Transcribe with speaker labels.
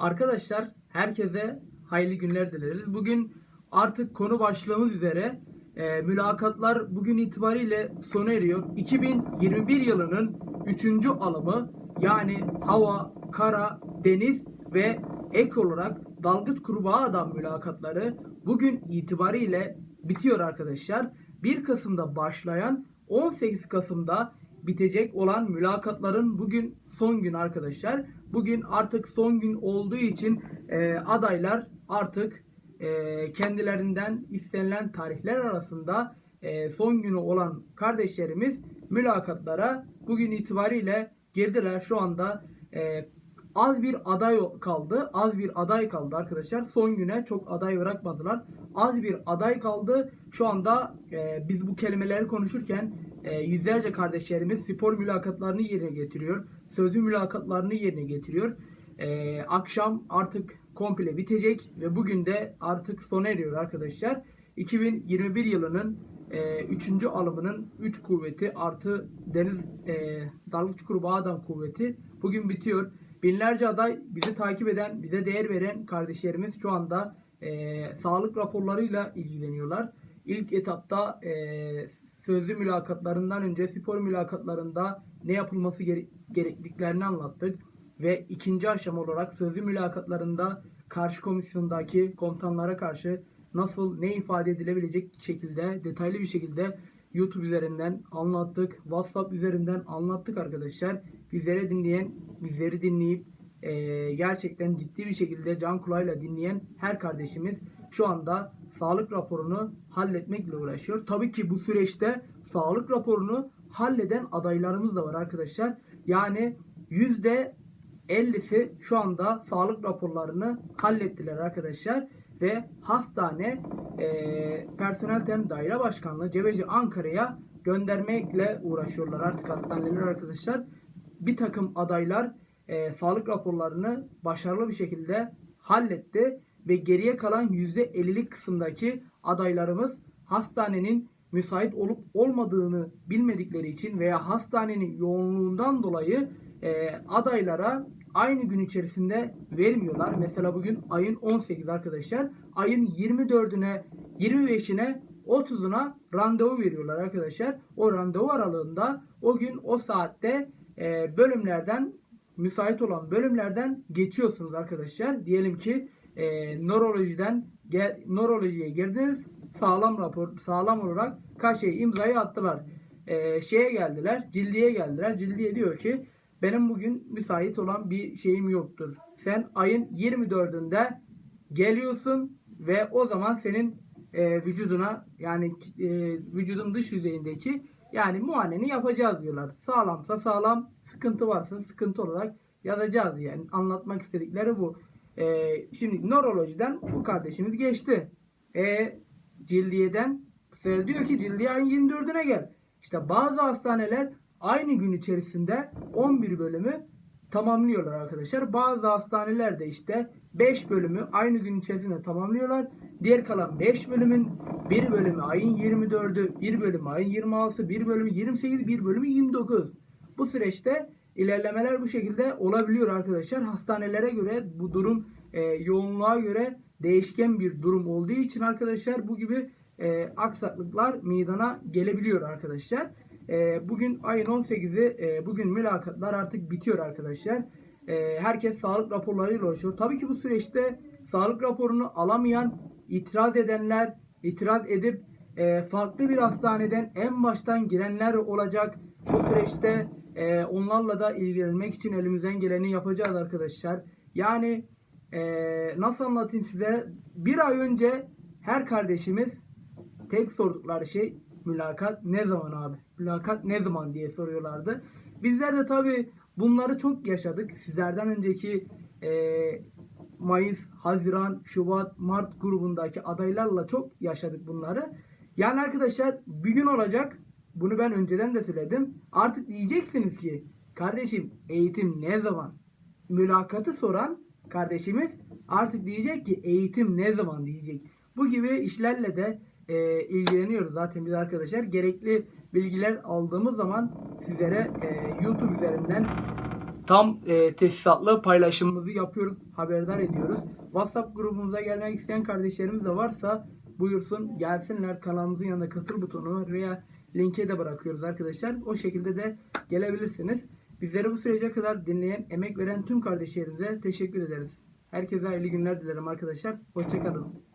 Speaker 1: Arkadaşlar herkese hayırlı günler dileriz. Bugün artık konu başlığımız üzere e, mülakatlar bugün itibariyle sona eriyor. 2021 yılının 3. alımı yani hava, kara, deniz ve ek olarak dalgıç kurbağa adam mülakatları bugün itibariyle bitiyor arkadaşlar. 1 Kasım'da başlayan 18 Kasım'da bitecek olan mülakatların bugün son gün arkadaşlar. Bugün artık son gün olduğu için e, adaylar artık e, kendilerinden istenilen tarihler arasında e, son günü olan kardeşlerimiz mülakatlara bugün itibariyle girdiler. Şu anda e, az bir aday kaldı. Az bir aday kaldı arkadaşlar. Son güne çok aday bırakmadılar. Az bir aday kaldı. Şu anda e, biz bu kelimeleri konuşurken e, yüzlerce kardeşlerimiz spor mülakatlarını yerine getiriyor. Sözlü mülakatlarını yerine getiriyor. E, akşam artık komple bitecek ve bugün de artık sona eriyor arkadaşlar. 2021 yılının 3. alımının 3 kuvveti artı deniz e, dalgıç kurbağa adam kuvveti bugün bitiyor. Binlerce aday bizi takip eden, bize değer veren kardeşlerimiz şu anda e, sağlık raporlarıyla ilgileniyorlar. İlk etapta e, sözlü mülakatlarından önce spor mülakatlarında ne yapılması gere- gerektiklerini anlattık. Ve ikinci aşama olarak sözlü mülakatlarında karşı komisyondaki komutanlara karşı nasıl ne ifade edilebilecek şekilde detaylı bir şekilde YouTube üzerinden anlattık. WhatsApp üzerinden anlattık arkadaşlar. Bizleri dinleyen, bizleri dinleyip eee, gerçekten ciddi bir şekilde can kulağıyla dinleyen her kardeşimiz şu anda sağlık raporunu halletmekle uğraşıyor. Tabii ki bu süreçte sağlık raporunu halleden adaylarımız da var arkadaşlar. Yani yüzde 50'si şu anda sağlık raporlarını hallettiler arkadaşlar ve hastane e, personel temin daire başkanlığı Cebeci Ankara'ya göndermekle uğraşıyorlar artık hastaneler arkadaşlar. Bir takım adaylar e, sağlık raporlarını başarılı bir şekilde halletti ve geriye kalan %50'lik kısımdaki adaylarımız hastanenin müsait olup olmadığını bilmedikleri için veya hastanenin yoğunluğundan dolayı e, adaylara aynı gün içerisinde vermiyorlar. Mesela bugün ayın 18 arkadaşlar. Ayın 24'üne, 25'ine, 30'una randevu veriyorlar arkadaşlar. O randevu aralığında o gün o saatte e, bölümlerden müsait olan bölümlerden geçiyorsunuz arkadaşlar. Diyelim ki e, nörolojiden gel, nörolojiye girdiniz. Sağlam rapor sağlam olarak kaşeyi imzayı attılar. E, şeye geldiler, cildiye geldiler. Cildiye diyor ki benim bugün müsait olan bir şeyim yoktur. Sen ayın 24'ünde geliyorsun ve o zaman senin e, vücuduna yani e, vücudun dış yüzeyindeki yani muayeneni yapacağız diyorlar. Sağlamsa sağlam, sıkıntı varsa sıkıntı olarak yazacağız yani. Anlatmak istedikleri bu. E, şimdi nörolojiden bu kardeşimiz geçti. E, cildiyeden sefer diyor ki cildiye ayın 24'üne gel. İşte bazı hastaneler aynı gün içerisinde 11 bölümü tamamlıyorlar arkadaşlar. Bazı hastanelerde işte 5 bölümü aynı gün içerisinde tamamlıyorlar. Diğer kalan 5 bölümün bir bölümü ayın 24'ü, bir bölümü ayın 26'sı, bir bölümü 28, bir bölümü 29. Bu süreçte ilerlemeler bu şekilde olabiliyor arkadaşlar. Hastanelere göre bu durum e, yoğunluğa göre değişken bir durum olduğu için arkadaşlar bu gibi e, aksaklıklar meydana gelebiliyor arkadaşlar. E, bugün ayın 18'i e, bugün mülakatlar artık bitiyor arkadaşlar. E, herkes sağlık raporlarıyla uğraşıyor. Tabii ki bu süreçte sağlık raporunu alamayan, itiraz edenler, itiraz edip e, farklı bir hastaneden en baştan girenler olacak. Bu süreçte e, onlarla da ilgilenmek için elimizden geleni yapacağız arkadaşlar. Yani e, nasıl anlatayım size? Bir ay önce her kardeşimiz tek sordukları şey mülakat ne zaman abi? Mülakat ne zaman diye soruyorlardı. Bizler de tabi bunları çok yaşadık. Sizlerden önceki e, Mayıs, Haziran, Şubat, Mart grubundaki adaylarla çok yaşadık bunları. Yani arkadaşlar bir gün olacak. Bunu ben önceden de söyledim. Artık diyeceksiniz ki kardeşim eğitim ne zaman? Mülakatı soran kardeşimiz artık diyecek ki eğitim ne zaman diyecek. Bu gibi işlerle de e, ilgileniyoruz zaten biz arkadaşlar. Gerekli bilgiler aldığımız zaman sizlere e, YouTube üzerinden tam e, tesisatlı paylaşımımızı yapıyoruz, haberdar ediyoruz. WhatsApp grubumuza gelmek isteyen kardeşlerimiz de varsa buyursun gelsinler. Kanalımızın yanında katıl butonu var veya linke de bırakıyoruz arkadaşlar. O şekilde de gelebilirsiniz. Bizleri bu sürece kadar dinleyen, emek veren tüm kardeşlerimize teşekkür ederiz. Herkese hayırlı günler dilerim arkadaşlar. Hoşçakalın.